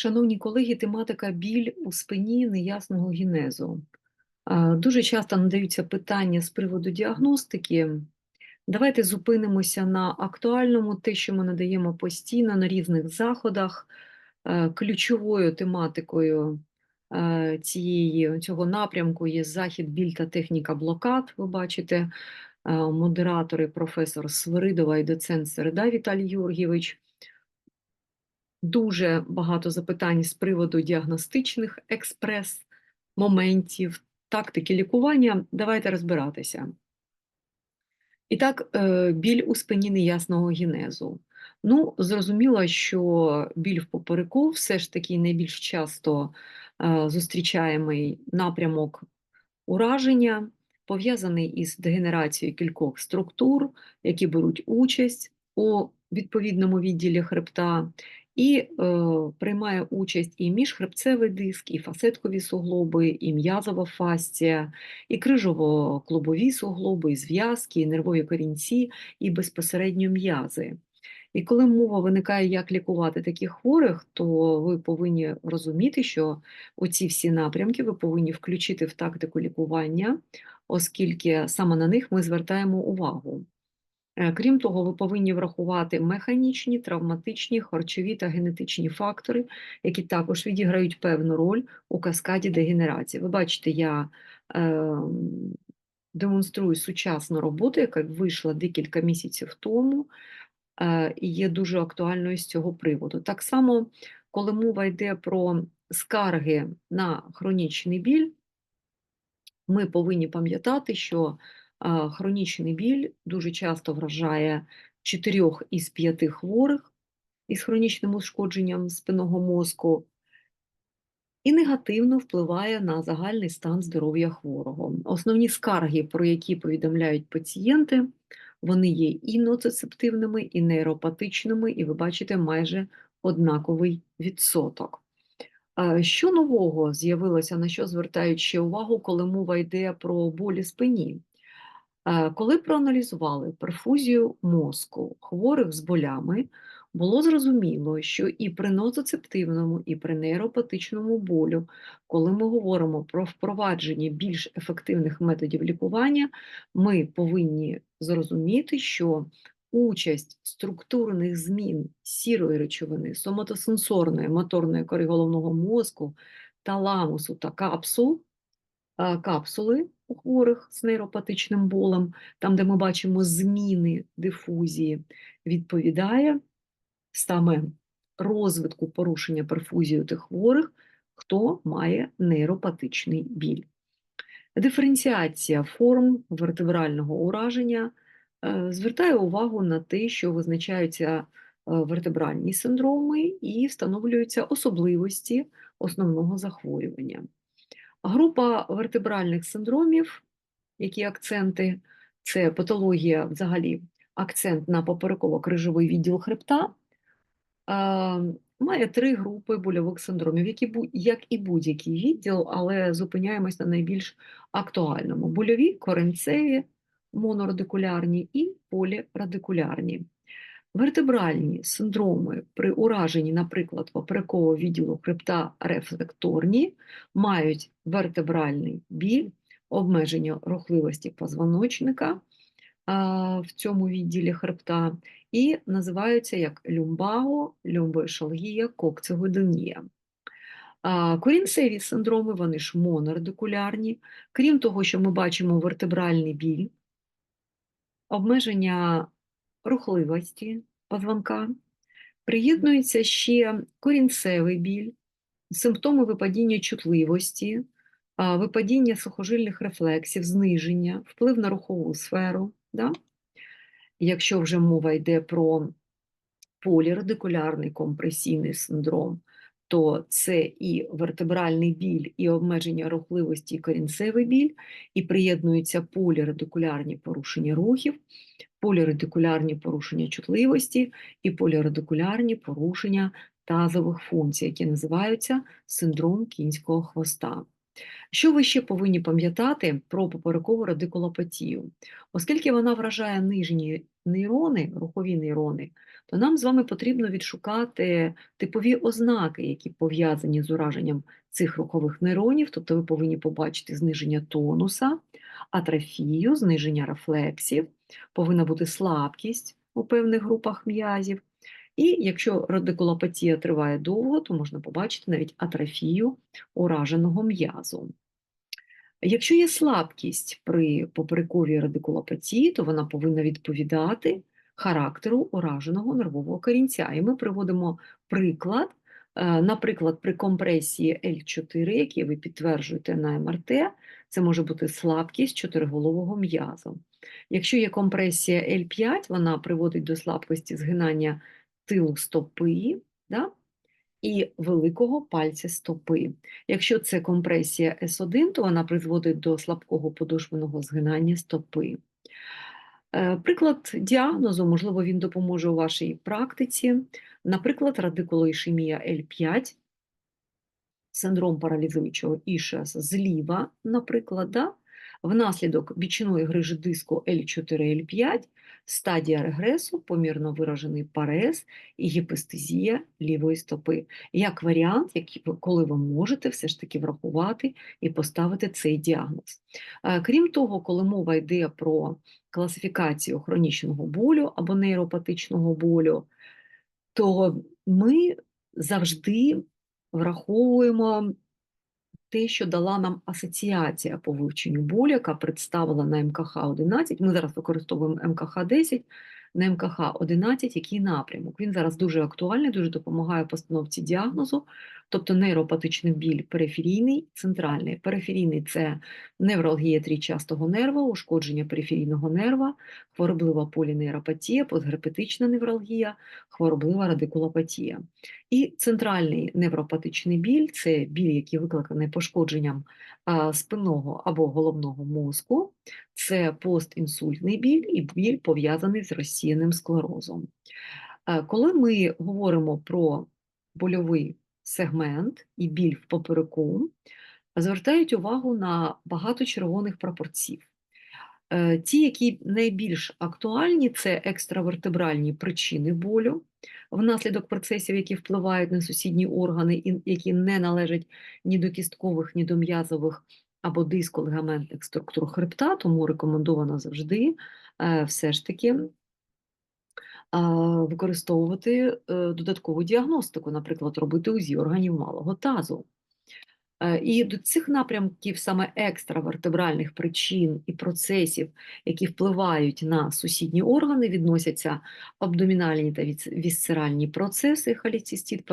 Шановні колеги, тематика біль у спині неясного генезу. Дуже часто надаються питання з приводу діагностики. Давайте зупинимося на актуальному, те, що ми надаємо постійно на різних заходах. Е, Ключовою тематикою е, цієї, цього напрямку є захід біль та техніка блокад. Ви бачите, е, модератори професор Свиридова і доцент Середа Віталій Георгійович. Дуже багато запитань з приводу діагностичних експрес-моментів, тактики лікування. Давайте розбиратися. І так, е, біль у спині неясного генезу. Ну, зрозуміло, що біль в попереку все ж таки найбільш часто е, зустрічаємий напрямок ураження, пов'язаний із дегенерацією кількох структур, які беруть участь у відповідному відділі хребта, і е, приймає участь і міжхребцевий диск, і фасеткові суглоби, і м'язова фасція, і крижово-клубові суглоби, і зв'язки, і нервові корінці, і безпосередньо м'язи. І коли мова виникає, як лікувати таких хворих, то ви повинні розуміти, що оці всі напрямки ви повинні включити в тактику лікування, оскільки саме на них ми звертаємо увагу. Е, Крім того, ви повинні врахувати механічні, травматичні, харчові та генетичні фактори, які також відіграють певну роль у каскаді дегенерації. Ви бачите, я е, демонструю сучасну роботу, яка вийшла декілька місяців тому е, і є дуже актуальною з цього приводу. Так само, коли мова йде про скарги на хронічний біль, ми повинні пам'ятати, що хронічний біль дуже часто вражає 4 із 5 хворих із хронічним ушкодженням спинного мозку і негативно впливає на загальний стан здоров'я хворого. Основні скарги, про які повідомляють пацієнти, вони є і ноцицептивними, і нейропатичними, і ви бачите майже однаковий відсоток. Що нового з'явилося, на що звертають ще увагу, коли мова йде про болі спині? Е, Коли проаналізували перфузію мозку хворих з болями, було зрозуміло, що і при нозоцептивному, і при нейропатичному болю, коли ми говоримо про впровадження більш ефективних методів лікування, ми повинні зрозуміти, що участь структурних змін сірої речовини, соматосенсорної, моторної кори головного мозку, таламусу та капсул, е, капсули у хворих з нейропатичним болем, там, де ми бачимо зміни дифузії, відповідає саме розвитку порушення перфузії у тих хворих, хто має нейропатичний біль. Диференціація форм вертебрального ураження е, звертає увагу на те, що визначаються е, вертебральні синдроми і встановлюються особливості основного захворювання. Група вертебральних синдромів, які акценти, це патологія взагалі, акцент на попереково-крижовий відділ хребта, має три групи больових синдромів, які, як і будь-який відділ, але зупиняємось на найбільш актуальному: больові, коренцеві, монорадикулярні і полірадикулярні. Вертебральні синдроми при ураженні, наприклад, поперекового відділу хребта рефлекторні, мають вертебральний біль, обмеження рухливості позвоночника в цьому відділі хребта, і називаються як люмбаго, люмбоешалгія, кокцигодонія. Корінцеві синдроми, вони ж монорадикулярні. Крім того, що ми бачимо вертебральний біль, обмеження рухливості позвонка, приєднується ще корінцевий біль, симптоми випадіння чутливості, випадіння сухожильних рефлексів, зниження, вплив на рухову сферу. Да? Якщо вже мова йде про полірадикулярний компресійний синдром, то це і вертебральний біль, і обмеження рухливості, і корінцевий біль, і приєднуються полірадикулярні порушення рухів, полірадикулярні порушення чутливості і полірадикулярні порушення тазових функцій, які називаються синдром кінського хвоста. Що ви ще повинні пам'ятати про поперекову радикулопатію? Оскільки вона вражає нижні нейрони, рухові нейрони, то нам з вами потрібно відшукати типові ознаки, які пов'язані з ураженням цих рухових нейронів, тобто ви повинні побачити зниження тонуса, атрофію, зниження рефлексів, повинна бути слабкість у певних групах м'язів. І якщо радикулопатія триває довго, то можна побачити навіть атрофію ураженого м'язу. Якщо є слабкість при поперековій радикулопатії, то вона повинна відповідати характеру ураженого нервового корінця. І ми приводимо приклад, е, наприклад, при компресії L4, який ви підтверджуєте на МРТ, це може бути слабкість чотириголового м'язу. Якщо є компресія L5, вона приводить до слабкості згинання тилу стопи да? і великого пальця стопи. Якщо це компресія С1, то вона призводить до слабкого подошвеного згинання стопи. Е, Приклад діагнозу, можливо, він допоможе у вашій практиці. Наприклад, радикулоішемія L5, синдром паралізуючого ішіас зліва, наприклад, да? Внаслідок бічної грижі диску L4-L5, стадія регресу, помірно виражений парез і гіпестезія лівої стопи. Як варіант, коли ви можете все ж таки врахувати і поставити цей діагноз. Е, Крім того, коли мова йде про класифікацію хронічного болю або нейропатичного болю, то ми завжди враховуємо те, що дала нам асоціація по вивченню болю, яка представила на МКХ-11. Ми зараз використовуємо МКХ-10, на МКХ-11 який напрямок. Він зараз дуже актуальний, дуже допомагає постановці діагнозу, тобто нейропатичний біль периферійний, центральний. Периферійний – це невралгія трійчастого нерва, ушкодження периферійного нерва, хвороблива полінейропатія, постгерпетична невралгія, хвороблива радикулопатія. І центральний невропатичний біль це біль, який викликаний пошкодженням спинного або головного мозку, це постінсультний біль і біль пов'язаний з розсіяним склерозом. Коли ми говоримо про больовий сегмент і біль в попереку, звертають увагу на багато червоних прапорців. Е, Ті, які найбільш актуальні, це екстравертебральні причини болю, внаслідок процесів, які впливають на сусідні органи, які не належать ні до кісткових, ні до м'язових або дисколегаментних структур хребта, тому рекомендовано завжди е, все ж таки використовувати е, додаткову діагностику, наприклад, робити УЗІ органів малого тазу. Е, І до цих напрямків саме екстравертебральних причин і процесів, які впливають на сусідні органи, відносяться абдомінальні та вісцеральні процеси, халіцистіт,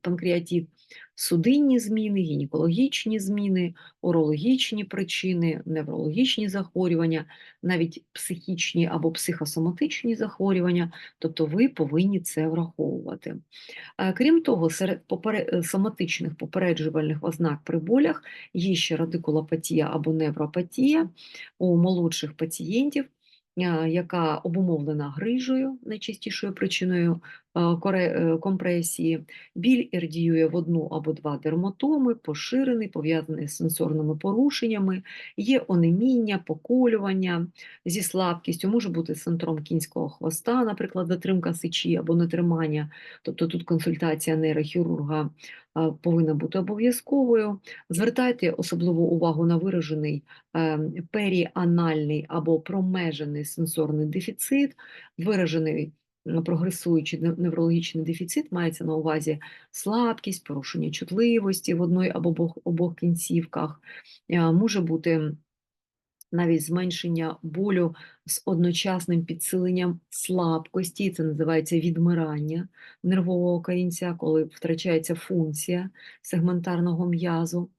панкреатит, судинні зміни, гінекологічні зміни, урологічні причини, неврологічні захворювання, навіть психічні або психосоматичні захворювання, тобто ви повинні це враховувати. Е, Крім того, серед е, соматичних попереджувальних ознак при болях є ще радикулопатія або невропатія у молодших пацієнтів, е, яка обумовлена грижею, найчастішою причиною компресії. Біль ірдіює в одну або два дерматоми, поширений, пов'язаний з сенсорними порушеннями, є онеміння, поколювання зі слабкістю, може бути синдром кінського хвоста, наприклад, затримка сечі або нетримання Тобто тут консультація нейрохірурга повинна бути обов'язковою. Звертайте особливу увагу на виражений е, періанальний або промежений сенсорний дефіцит, виражений прогресуючий неврологічний дефіцит, мається на увазі слабкість, порушення чутливості в одної або обох, обох кінцівках, Е, може бути навіть зменшення болю з одночасним підсиленням слабкості, це називається відмирання нервового корінця, коли втрачається функція сегментарного м'язу.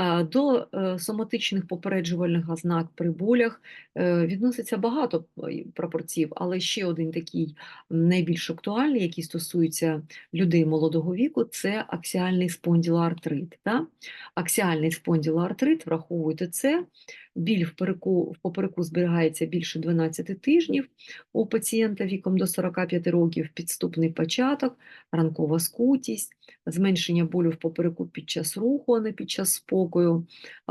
А, До е, соматичних попереджувальних ознак при болях е, відноситься багато прапорців, але ще один такий найбільш актуальний, який стосується людей молодого віку, це аксіальний спонділоартрит. Аксіальний спонділоартрит, враховуйте це, біль в попереку, в попереку зберігається більше 12 тижнів. У пацієнта віком до 45 років, підступний початок, ранкова скутість, зменшення болю в попереку під час руху, а не під час спокою,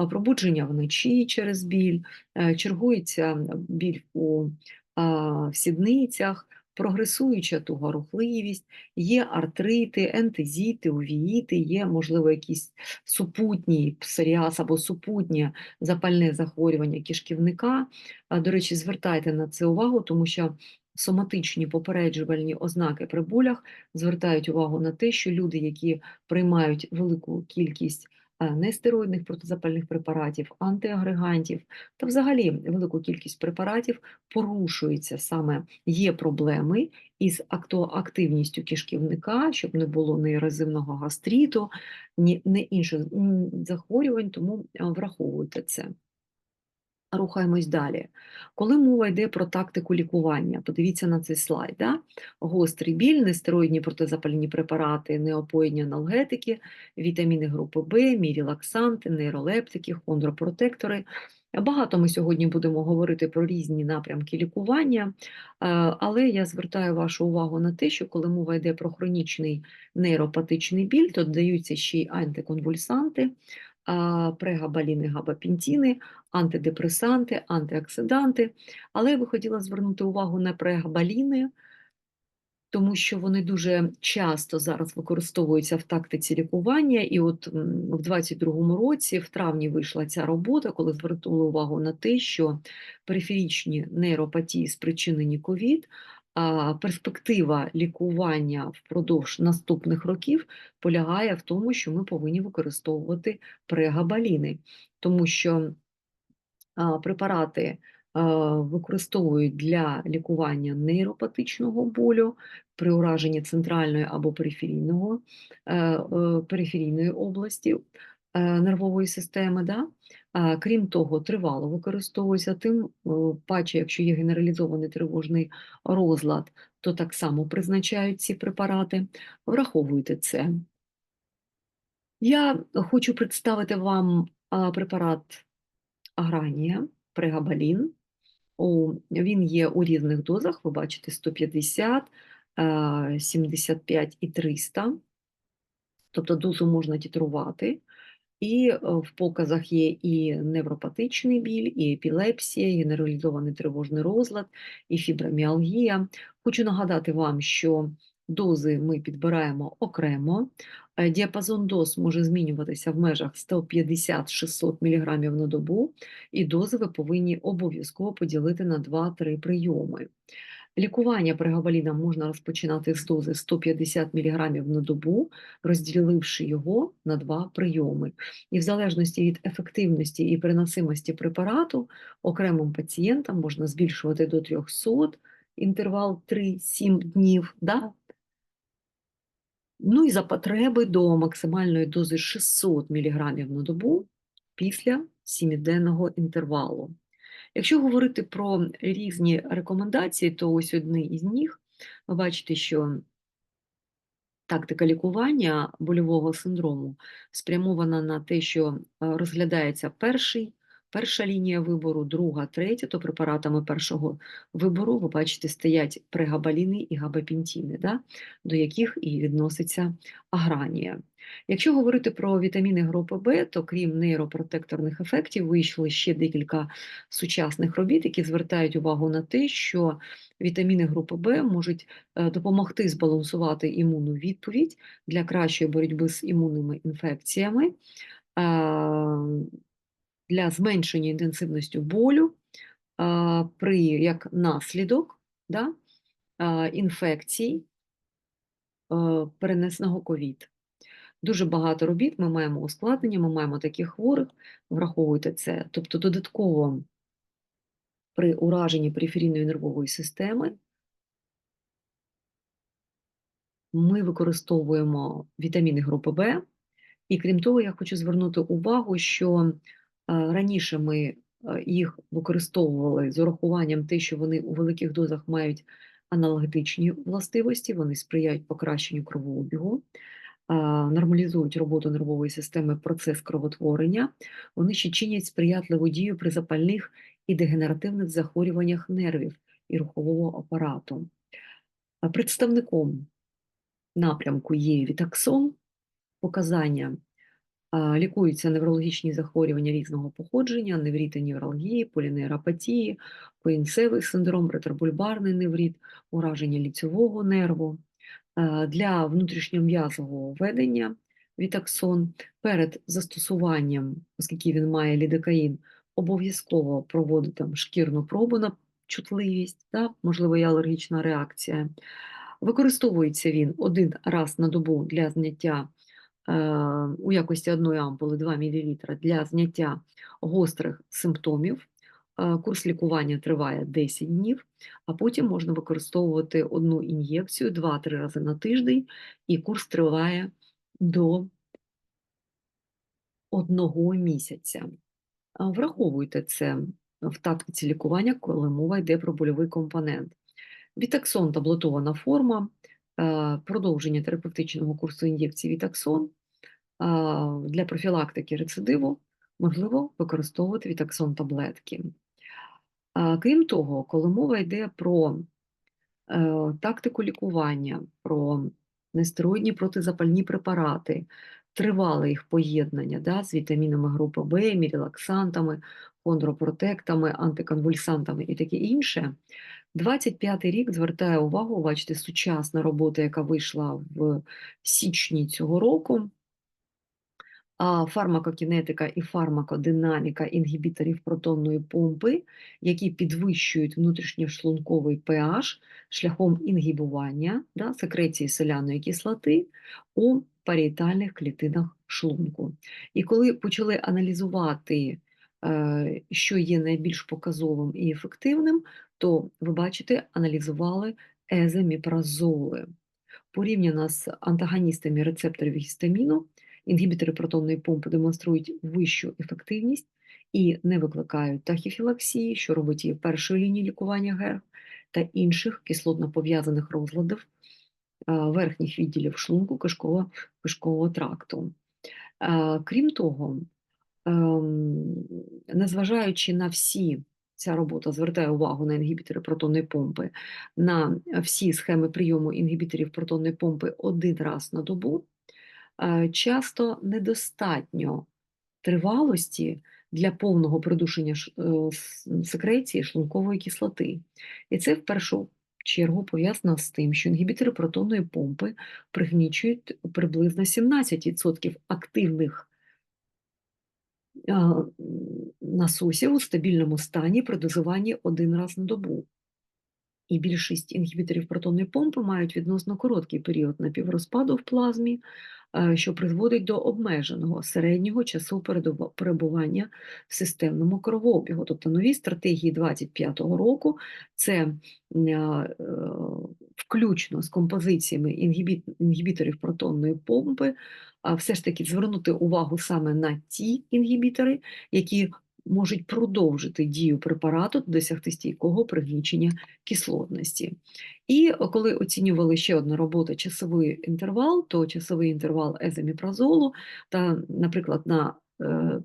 пробудження вночі через біль, е, чергується біль у в сідницях, прогресуюча тугорухливість, є артрити, ентезіти, увіїти, є, можливо, якісь супутні псоріаз або супутнє запальне захворювання кишківника. До речі, звертайте на це увагу, тому що соматичні попереджувальні ознаки при болях звертають увагу на те, що люди, які приймають велику кількість нестероїдних протизапальних препаратів, антиагрегантів та взагалі велику кількість препаратів порушується саме є проблеми із активністю кишківника, щоб не було ні ерозивного гастриту, ні, ні інших захворювань, тому е, враховуйте це. Рухаємось далі. Коли мова йде про тактику лікування, подивіться на цей слайд. Да? Гострий біль, нестероїдні протизапальні препарати, неопоїдні аналгетики, вітаміни групи В, мірілаксанти, нейролептики, хондропротектори. Багато ми сьогодні будемо говорити про різні напрямки лікування, е, але я звертаю вашу увагу на те, що коли мова йде про хронічний нейропатичний біль, то додаються ще й антиконвульсанти, прегабаліни, габапентіни, антидепресанти, антиоксиданти. Але я би хотіла звернути увагу на прегабаліни, тому що вони дуже часто зараз використовуються в тактиці лікування. І от в 22-му році, в травні, вийшла ця робота, коли звернули увагу на те, що периферічні нейропатії, спричинені ковід, перспектива лікування впродовж наступних років полягає в тому, що ми повинні використовувати прегабаліни, тому що препарати використовують для лікування нейропатичного болю при ураженні центральної або периферійного, е, е, периферійної області е, нервової системи. Да? Крім того, тривало використовується тим е, паче, якщо є генералізований тривожний розлад, то так само призначають ці препарати. Враховуйте це. Я хочу представити вам препарат Агранія, прегабалін. Він є у різних дозах, ви бачите 150, е, 75 і 300, тобто дозу можна титрувати. І е, в показах є і невропатичний біль, і епілепсія, і генералізований тривожний розлад, і фіброміалгія. Хочу нагадати вам, що дози ми підбираємо окремо. Е, Діапазон доз може змінюватися в межах 150-600 мг на добу, і дози ви повинні обов'язково поділити на 2-3 прийоми. Лікування прегабаліном можна розпочинати з дози 150 мг на добу, розділивши його на два прийоми. І в залежності від ефективності і переносимості препарату окремим пацієнтам можна збільшувати до 300, інтервал 3-7 днів. Да? Ну і за потреби до максимальної дози 600 мг на добу після 7-денного інтервалу. Якщо говорити про різні рекомендації, то ось одні із них, ви бачите, що тактика лікування больового синдрому спрямована на те, що е, розглядається перший, перша лінія вибору, друга, третя, то препаратами першого вибору, ви бачите, стоять прегабаліни і габапентіни, да, до яких і відноситься агранія. Якщо говорити про вітаміни групи В, то крім нейропротекторних ефектів, вийшли ще декілька сучасних робіт, які звертають увагу на те, що вітаміни групи В можуть е, допомогти збалансувати імунну відповідь для кращої боротьби з імунними інфекціями, а, для зменшення інтенсивності болю при як наслідок да, інфекцій перенесеного ковід. Дуже багато робіт ми маємо ускладнення, ми маємо таких хворих, враховуйте це. Тобто додатково при ураженні периферійної нервової системи ми використовуємо вітаміни групи В. І крім того, я хочу звернути увагу, що раніше ми е, їх використовували з урахуванням те, що вони у великих дозах мають аналогетичні властивості, вони сприяють покращенню кровообігу. нормалізують роботу нервової системи, процес кровотворення. Вони ще чинять сприятливу дію при запальних і дегенеративних захворюваннях нервів і рухового апарату. Представником напрямку є вітаксон, показання лікуються неврологічні захворювання різного походження, невріт і невралгії, полінейропатії, поінцевий синдром, ретробульбарний невріт, ураження ліцьового нерву. Для внутрішньом'язового ведення вітаксон перед застосуванням, оскільки він має лідокаїн, обов'язково проводити шкірну пробу на чутливість, та, можливо, і алергічна реакція. Використовується він один раз на добу для зняття у якості одної ампули 2 мл для зняття гострих симптомів. Е, Курс лікування триває 10 днів, а потім можна використовувати одну ін'єкцію 2-3 рази на тиждень, і курс триває до одного місяця. Враховуйте це в тактиці лікування, коли мова йде про больовий компонент. Вітаксон таблетована форма, е, продовження терапевтичного курсу ін'єкції Вітаксон е, для профілактики рецидиву можливо використовувати Вітаксон таблетки. Крім того, коли мова йде про е, тактику лікування, про нестероїдні протизапальні препарати, тривале їх поєднання да, з вітамінами групи В, мірілаксантами, хондропротектами, антиконвульсантами і таке інше. 25-й рік звертає увагу, бачите, сучасна робота, яка вийшла в січні цього року. А фармакокінетика і фармакодинаміка інгібіторів протонної помпи, які підвищують внутрішньошлунковий pH шляхом інгібування да, секреції соляної кислоти у паріетальних клітинах шлунку. І коли почали аналізувати, е, що є найбільш показовим і ефективним, то ви бачите, аналізували еземіпразоли. Порівняно з антагоністами рецепторів гістаміну, інгібітори протонної помпи демонструють вищу ефективність і не викликають тахіфілаксії, що робить її першою лінією лікування ГЕР та інших кислотно пов'язаних розладів е, верхніх відділів шлунку кишково-кишкового тракту. Е, Крім того, ем, незважаючи на всі, ця робота звертає увагу на інгібітори протонної помпи, на всі схеми прийому інгібіторів протонної помпи один раз на добу, часто недостатньо тривалості для повного придушення е, секреції шлункової кислоти. І це в першу чергу пов'язано з тим, що інгібітори протонної помпи пригнічують приблизно 17% активних насосів у стабільному стані при дозуванні один раз на добу. І більшість інгібіторів протонної помпи мають відносно короткий період напіврозпаду в плазмі, е, що призводить до обмеженого середнього часу перебування в системному кровообігу. Тобто нові стратегії 25-го року це е, е, включно з композиціями інгібіторів протонної помпи, все ж таки звернути увагу саме на ті інгібітори, які можуть продовжити дію препарату, досягти стійкого пригнічення кислотності. І коли оцінювали ще одну роботу часовий інтервал, то часовий інтервал езоміпразолу та, наприклад, на е,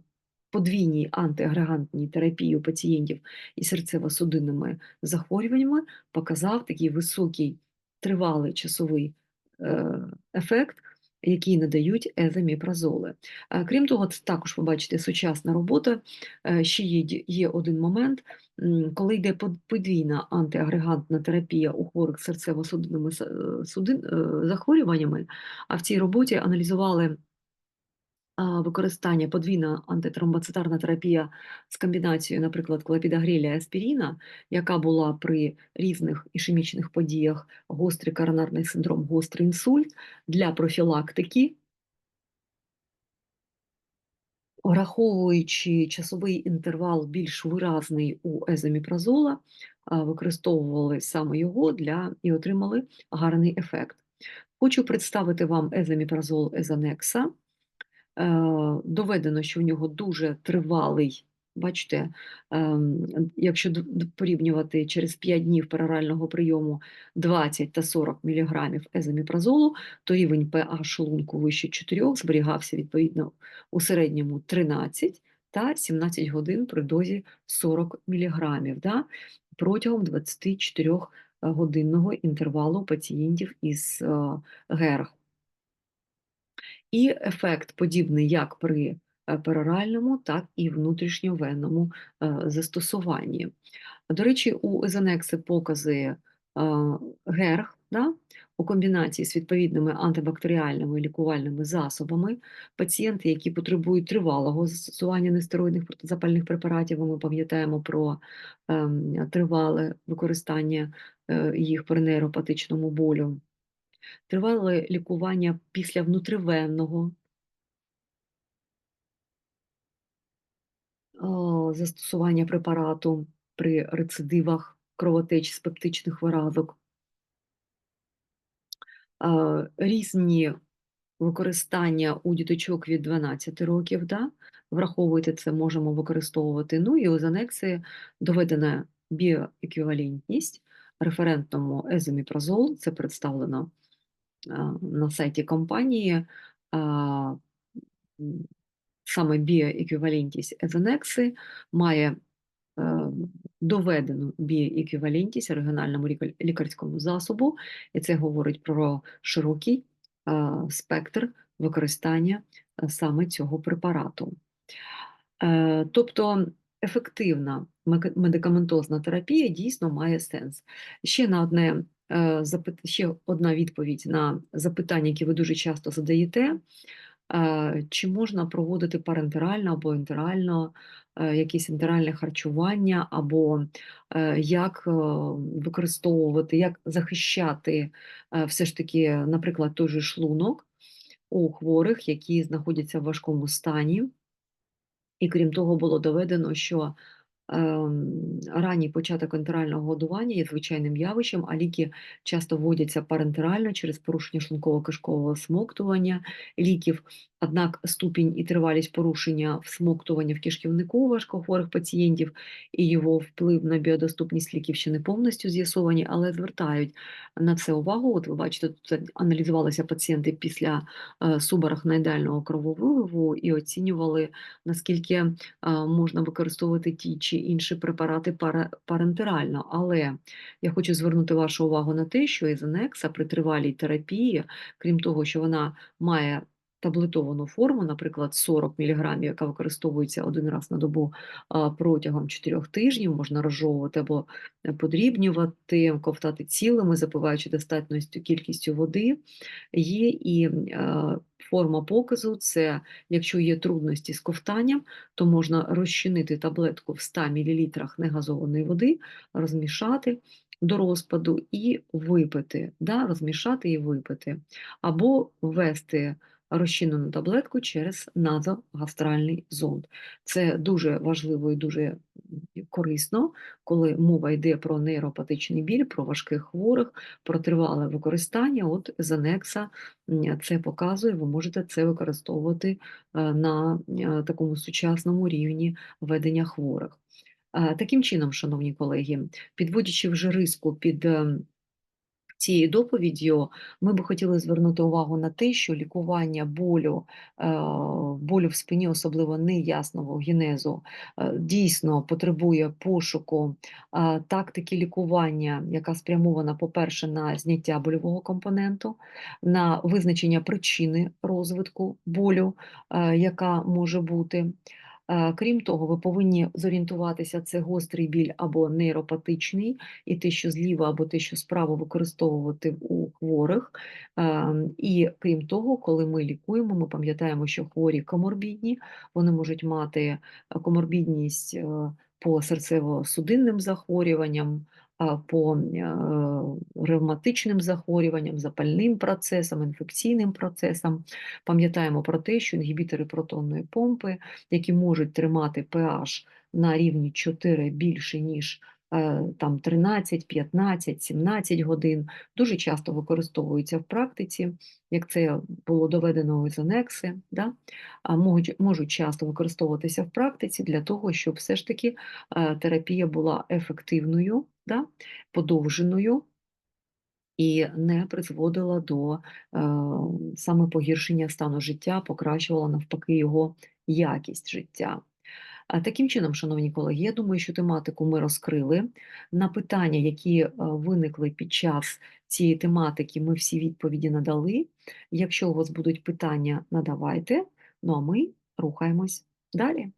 подвійній антиагрегантній терапії у пацієнтів із серцево-судинними захворюваннями показав такий високий тривалий часовий е, ефект, який надають езоміпразоли. Е, Крім того, це також ви бачите сучасна робота. Е, Ще є, один момент, коли йде под- подвійна антиагрегантна терапія у хворих серцево-судинними е, захворюваннями, а в цій роботі аналізували використання подвійна антитромбоцитарна терапія з комбінацією, наприклад, клопідогрілля і аспіріна, яка була при різних ішемічних подіях гострий коронарний синдром, гострий інсульт для профілактики Враховуючи часовий інтервал більш виразний у езоміпразола, використовували саме його для і отримали гарний ефект. Хочу представити вам езоміпразол Езанекса. Е, Доведено, що в нього дуже тривалий Бачите, ем, якщо порівнювати через 5 днів перорального прийому 20 та 40 мг езоміпразолу, то рівень pH шлунку вище 4 зберігався відповідно у середньому 13 та 17 годин при дозі 40 мг да, протягом 24-годинного інтервалу пацієнтів із е, ГЕРГ. І ефект подібний як при е, пероральному, так і внутрішньовенному е, застосуванні. До речі, у езонекси покази е, ГЕРГ да, у комбінації з відповідними антибактеріальними лікувальними засобами. Пацієнти, які потребують тривалого застосування нестероїдних протизапальних препаратів, ми пам'ятаємо про ем, тривале використання їх при нейропатичному болю. Тривале лікування після внутривенного застосування препарату при рецидивах кровотеч з пептичних виразок. Різні використання у діточок від 12 років, да? враховуйте це, можемо використовувати. Ну і у занексі доведена біоеквівалентність референтному езоміпразол, це представлено на сайті компанії. Саме біоеквівалентність езонекси має доведену біоеквівалентність регіональному лікарському засобу, і це говорить про широкий спектр використання саме цього препарату. Е, Тобто ефективна медикаментозна терапія дійсно має сенс. Ще на одне ще одна відповідь на запитання, які ви дуже часто задаєте. Е, Чи можна проводити парентерально або інтерально е, якісь інтеральне харчування, або е, як е, використовувати, як захищати е, все ж таки, наприклад, той же шлунок у хворих, які знаходяться в важкому стані. І крім того, було доведено, що ранній початок ентерального годування є звичайним явищем, а ліки часто вводяться парентерально через порушення шлунково-кишкового смоктування ліків. Однак ступінь і тривалість порушення всмоктування в кишківнику важкохворих пацієнтів і його вплив на біодоступність ліків ще не повністю з'ясовані, але звертають на це увагу. От ви бачите, тут аналізувалися пацієнти після е, субарахноїдального крововиливу і оцінювали, наскільки е, можна використовувати ті чи інші препарати пара- парентерально. Але я хочу звернути вашу увагу на те, що ізонекса при тривалій терапії, крім того, що вона має таблетовану форму, наприклад, 40 мг, яка використовується один раз на добу протягом 4 тижнів, можна розжовувати або подрібнювати, ковтати цілими, запиваючи достатньою кількістю води. Є і форма показу це якщо є трудності з ковтанням, то можна розчинити таблетку в 100 мл негазованої води, розмішати до розпаду і випити, да, розмішати і випити, або ввести розчинену таблетку через назогастральний зонд. Це дуже важливо і дуже корисно, коли мова йде про нейропатичний біль, про важких хворих, про тривале використання. От Занекса це показує, ви можете це використовувати е, на е, такому сучасному рівні ведення хворих. Е, Таким чином, шановні колеги, підводячи вже риску під ем, цією доповіддю, ми би хотіли звернути увагу на те, що лікування болю, е, болю в спині, особливо неясного генезу, е, дійсно потребує пошуку е, тактики лікування, яка спрямована, по-перше, на зняття больового компоненту, на визначення причини розвитку болю, яка може бути. Е, Крім того, ви повинні зорієнтуватися, це гострий біль або нейропатичний, і те, що зліва або те, що справа використовувати у хворих. Е, І крім того, коли ми лікуємо, ми пам'ятаємо, що хворі коморбідні, вони можуть мати е, коморбідність по серцево-судинним захворюванням, по ревматичним захворюванням, запальним процесам, інфекційним процесам. Пам'ятаємо про те, що інгібітори протонної помпи, які можуть тримати pH на рівні 4 більше, ніж е, там 13, 15, 17 годин, дуже часто використовуються в практиці, як це було доведено із анекси, да? а можуть, можуть часто використовуватися в практиці для того, щоб все ж таки е, терапія була ефективною, да? подовженою і не призводила до е, саме погіршення стану життя, покращувала навпаки його якість життя. Таким чином, шановні колеги, я думаю, що тематику ми розкрили. На питання, які е, виникли під час цієї тематики, ми всі відповіді надали. Якщо у вас будуть питання, надавайте. Ну а ми рухаємось далі.